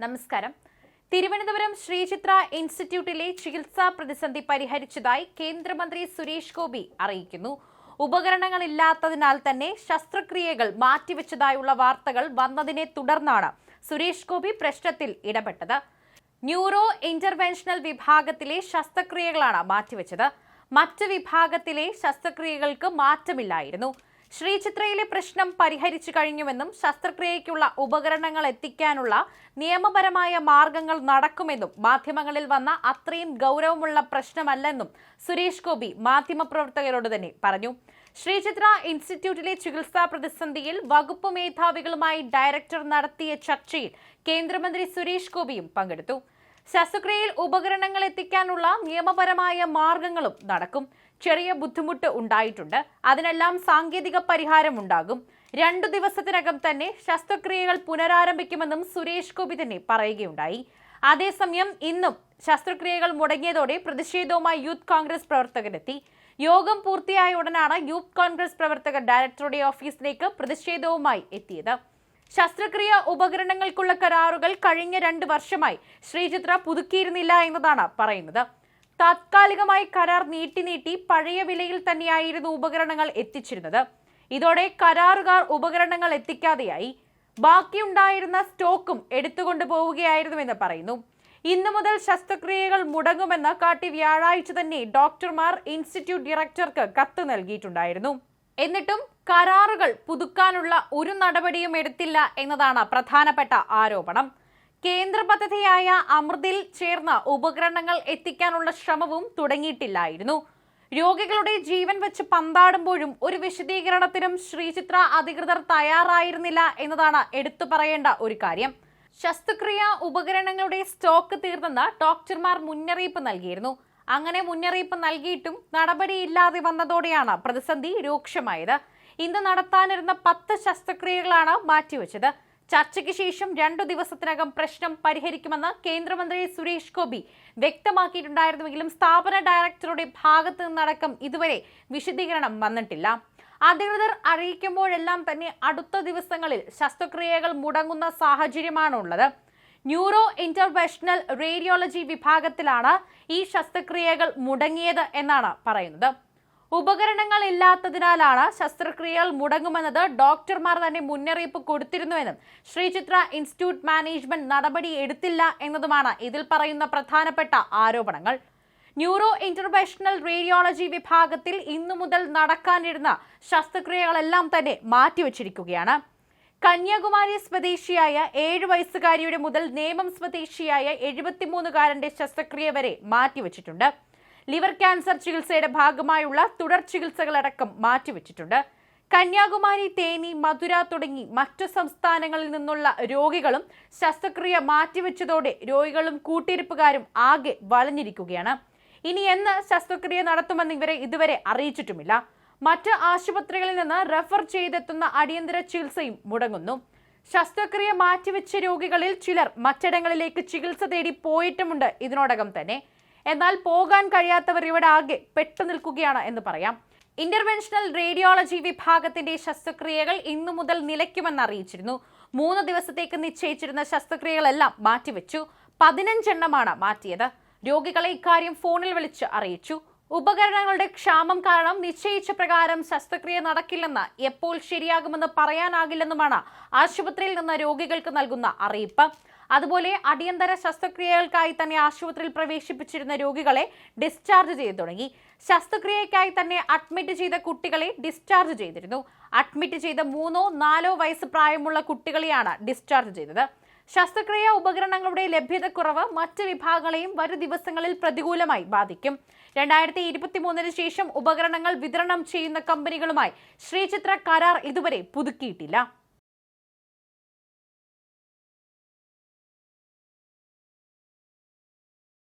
നമസ്കാരം. തിരുവനന്തപുരം ശ്രീചിത്ര ഇൻസ്റ്റിറ്റ്യൂട്ടിലെ ചികിത്സാ പ്രതിസന്ധി പരിഹരിച്ചതായി കേന്ദ്രമന്ത്രി സുരേഷ് ഗോപി അറിയിക്കുന്നു. ഉപകരണങ്ങൾ ഉപകരണങ്ങളില്ലാത്തതിനാൽ തന്നെ ശസ്ത്രക്രിയകൾ മാറ്റിവെച്ചതായുള്ള വാർത്തകൾ വന്നതിനെ തുടർന്നാണ് സുരേഷ് ഗോപി പ്രശ്നത്തിൽ ഇടപെട്ടത്. ന്യൂറോ ഇന്റർവെൻഷണൽ വിഭാഗത്തിലെ ശസ്ത്രക്രിയകളാണ് മാറ്റിവെച്ചത്. മറ്റ് വിഭാഗത്തിലെ ശസ്ത്രക്രിയകൾക്ക് മാറ്റമില്ലായിരുന്നു. ശ്രീചിത്രയിലെ പ്രശ്നം പരിഹരിച്ചു കഴിഞ്ഞുവെന്നും ശസ്ത്രക്രിയയ്ക്കുള്ള ഉപകരണങ്ങൾ എത്തിക്കാനുള്ള നിയമപരമായ മാർഗങ്ങൾ നടക്കുമെന്നും മാധ്യമങ്ങളിൽ വന്ന അത്രയും ഗൗരവമുള്ള പ്രശ്നമല്ലെന്നും സുരേഷ് ഗോപി മാധ്യമപ്രവർത്തകരോട് തന്നെ പറഞ്ഞു. ശ്രീചിത്ര ഇൻസ്റ്റിറ്റ്യൂട്ടിലെ ചികിത്സാ പ്രതിസന്ധിയിൽ വകുപ്പ് മേധാവികളുമായി ഡയറക്ടർ നടത്തിയ ചർച്ചയിൽ കേന്ദ്രമന്ത്രി സുരേഷ് ഗോപിയും പങ്കെടുത്തു. ശസ്ത്രക്രിയയിൽ ഉപകരണങ്ങൾ എത്തിക്കാനുള്ള നിയമപരമായ മാർഗങ്ങളും നടക്കും. ചെറിയ ബുദ്ധിമുട്ട് ഉണ്ടായിട്ടുണ്ട്. അതിനെല്ലാം സാങ്കേതിക പരിഹാരം ഉണ്ടാകും. രണ്ടു ദിവസത്തിനകം തന്നെ ശസ്ത്രക്രിയകൾ പുനരാരംഭിക്കുമെന്നും സുരേഷ് ഗോപി തന്നെ പറയുകയുണ്ടായി. അതേസമയം ഇന്നും ശസ്ത്രക്രിയകൾ മുടങ്ങിയതോടെ പ്രതിഷേധവുമായി യൂത്ത് കോൺഗ്രസ് പ്രവർത്തകരെത്തി. യോഗം പൂർത്തിയായ ഉടനാണ് യൂത്ത് കോൺഗ്രസ് പ്രവർത്തകർ ഡയറക്ടറുടെ ഓഫീസിലേക്ക് പ്രതിഷേധവുമായി എത്തിയത്. ശസ്ത്രക്രിയ ഉപകരണങ്ങൾക്കുള്ള കരാറുകൾ കഴിഞ്ഞ രണ്ട് വർഷമായി. ശ്രീചിത്ര പുതുക്കിയിരുന്നില്ല എന്നതാണ് പറയുന്നത്. താത്കാലികമായി കരാർ നീട്ടി നീട്ടി പഴയ വിലയിൽ തന്നെയായിരുന്നു ഉപകരണങ്ങൾ എത്തിച്ചിരുന്നത്. ഇതോടെ കരാറുകാർ ഉപകരണങ്ങൾ എത്തിക്കാതെയായി. ബാക്കിയുണ്ടായിരുന്ന സ്റ്റോക്കും എടുത്തുകൊണ്ടു പോവുകയായിരുന്നുവെന്ന് പറയുന്നു. ഇന്നു മുതൽ ശസ്ത്രക്രിയകൾ മുടങ്ങുമെന്ന് കാട്ടി വ്യാഴാഴ്ച തന്നെ ഡോക്ടർമാർ ഇൻസ്റ്റിറ്റ്യൂട്ട് ഡയറക്ടർക്ക് കത്ത് നൽകിയിട്ടുണ്ടായിരുന്നു. എന്നിട്ടും കരാറുകൾ പുതുക്കാനുള്ള ഒരു നടപടിയും എടുത്തില്ല എന്നതാണ് പ്രധാനപ്പെട്ട ആരോപണം. കേന്ദ്ര പദ്ധതിയായ അമൃതിൽ ചേർന്ന ഉപകരണങ്ങൾ എത്തിക്കാനുള്ള ശ്രമവും തുടങ്ങിയിട്ടില്ലായിരുന്നു. രോഗികളുടെ ജീവൻ വെച്ച് പന്താടുമ്പോഴും ഒരു വിശദീകരണത്തിനും ശ്രീചിത്ര അധികൃതർ തയ്യാറായിരുന്നില്ല എന്നതാണ് എടുത്തു പറയേണ്ട ഒരു കാര്യം. ശസ്ത്രക്രിയ ഉപകരണങ്ങളുടെ സ്റ്റോക്ക് തീർന്നെന്ന് ഡോക്ടർമാർ മുന്നറിയിപ്പ് നൽകിയിരുന്നു. അങ്ങനെ മുന്നറിയിപ്പ് നൽകിയിട്ടും നടപടിയില്ലാതെ വന്നതോടെയാണ് പ്രതിസന്ധി രൂക്ഷമായത്. ഇന്ന് നടത്താനിരുന്ന പത്ത് ശസ്ത്രക്രിയകളാണ് മാറ്റിവെച്ചത്. ചർച്ചയ്ക്ക് ശേഷം രണ്ടു ദിവസത്തിനകം പ്രശ്നം പരിഹരിക്കുമെന്ന് കേന്ദ്രമന്ത്രി സുരേഷ് ഗോപി വ്യക്തമാക്കിയിട്ടുണ്ടായിരുന്നുവെങ്കിലും സ്ഥാപന ഡയറക്ടറുടെ ഭാഗത്തു നിന്നടക്കം ഇതുവരെ വിശദീകരണം വന്നിട്ടില്ല. അധികൃതർ അറിയിക്കുമ്പോഴെല്ലാം തന്നെ അടുത്ത ദിവസങ്ങളിൽ ശസ്ത്രക്രിയകൾ മുടങ്ങുന്ന സാഹചര്യമാണുള്ളത് ന്യൂറോ ഇന്റർവെഷണൽ റേഡിയോളജി വിഭാഗത്തിലാണ് ഈ ശസ്ത്രക്രിയകൾ മുടങ്ങിയത് എന്നാണ് പറയുന്നത്. ഉപകരണങ്ങൾ ഇല്ലാത്തതിനാലാണ് ശസ്ത്രക്രിയകൾ മുടങ്ങുമെന്നത് ഡോക്ടർമാർ തന്നെ മുന്നറിയിപ്പ് കൊടുത്തിരുന്നുവെന്നും ശ്രീചിത്ര ഇൻസ്റ്റിറ്റ്യൂട്ട് മാനേജ്മെന്റ് നടപടി എടുത്തില്ല എന്നതുമാണ് ഇതിൽ പറയുന്ന പ്രധാനപ്പെട്ട ആരോപണങ്ങൾ. ന്യൂറോ ഇന്റർവെഷണൽ റേഡിയോളജി വിഭാഗത്തിൽ ഇന്നു മുതൽ നടക്കാനിരുന്ന ശസ്ത്രക്രിയകളെല്ലാം തന്നെ മാറ്റിവെച്ചിരിക്കുകയാണ്. കന്യാകുമാരി സ്വദേശിയായ ഏഴ് വയസ്സുകാരിയുടെ മുതൽ നേമം സ്വദേശിയായ എഴുപത്തിമൂന്നുകാരന്റെ ശസ്ത്രക്രിയ വരെ മാറ്റിവെച്ചിട്ടുണ്ട്. ലിവർ ക്യാൻസർ ചികിത്സയുടെ ഭാഗമായുള്ള തുടർ ചികിത്സകളടക്കം മാറ്റിവെച്ചിട്ടുണ്ട്. കന്യാകുമാരി തേനി മധുര തുടങ്ങി മറ്റു സംസ്ഥാനങ്ങളിൽ നിന്നുള്ള രോഗികളും ശസ്ത്രക്രിയ മാറ്റിവെച്ചതോടെ രോഗികളും കൂട്ടിരിപ്പുകാരും ആകെ വളഞ്ഞിരിക്കുകയാണ്. ഇനി എന്ന് ശസ്ത്രക്രിയ നടത്തുമെന്ന് ഇവരെ ഇതുവരെ അറിയിച്ചിട്ടുമില്ല. മറ്റ് ആശുപത്രികളിൽ നിന്ന് റെഫർ ചെയ്തെത്തുന്ന അടിയന്തര ചികിത്സയും മുടങ്ങുന്നു. ശസ്ത്രക്രിയ മാറ്റിവെച്ച രോഗികളിൽ ചിലർ മറ്റിടങ്ങളിലേക്ക് ചികിത്സ തേടി പോയിട്ടുമുണ്ട് ഇതിനോടകം തന്നെ. എന്നാൽ പോകാൻ കഴിയാത്തവർ ഇവിടെ ആകെ പെട്ടു നിൽക്കുകയാണ് എന്ന് പറയാം. ഇന്റർവെൻഷണൽ റേഡിയോളജി വിഭാഗത്തിന്റെ ശസ്ത്രക്രിയകൾ ഇന്നു മുതൽ നിലയ്ക്കുമെന്ന് അറിയിച്ചിരുന്നു. മൂന്ന് ദിവസത്തേക്ക് നിശ്ചയിച്ചിരുന്ന ശസ്ത്രക്രിയകളെല്ലാം മാറ്റിവെച്ചു. പതിനഞ്ചെണ്ണമാണ് മാറ്റിയത്. രോഗികളെ ഇക്കാര്യം ഫോണിൽ വിളിച്ച് അറിയിച്ചു. ഉപകരണങ്ങളുടെ ക്ഷാമം കാരണം നിശ്ചയിച്ച പ്രകാരം ശസ്ത്രക്രിയ നടക്കില്ലെന്ന് എപ്പോൾ ശരിയാകുമെന്ന് പറയാനാകില്ലെന്നുമാണ് ആശുപത്രിയിൽ നിന്ന് രോഗികൾക്ക് നൽകുന്ന അറിയിപ്പ്. അതുപോലെ അടിയന്തര ശസ്ത്രക്രിയകൾക്കായി തന്നെ ആശുപത്രിയിൽ പ്രവേശിപ്പിച്ചിരുന്ന രോഗികളെ ഡിസ്ചാർജ് ചെയ്തു തുടങ്ങി. ശസ്ത്രക്രിയയ്ക്കായി തന്നെ അഡ്മിറ്റ് ചെയ്ത കുട്ടികളെ ഡിസ്ചാർജ് ചെയ്തിരുന്നു. അഡ്മിറ്റ് ചെയ്ത മൂന്നോ നാലോ വയസ്സ് പ്രായമുള്ള കുട്ടികളെയാണ് ഡിസ്ചാർജ് ചെയ്തത്. ശസ്ത്രക്രിയ ഉപകരണങ്ങളുടെ ലഭ്യതക്കുറവ് മറ്റ് വിഭാഗങ്ങളെയും വരും ദിവസങ്ങളിൽ പ്രതികൂലമായി ബാധിക്കും. രണ്ടായിരത്തി ഇരുപത്തി മൂന്നിന് ശേഷം ഉപകരണങ്ങൾ വിതരണം ചെയ്യുന്ന കമ്പനികളുമായി ശ്രീചിത്ര കരാർ ഇതുവരെ പുതുക്കിയിട്ടില്ല.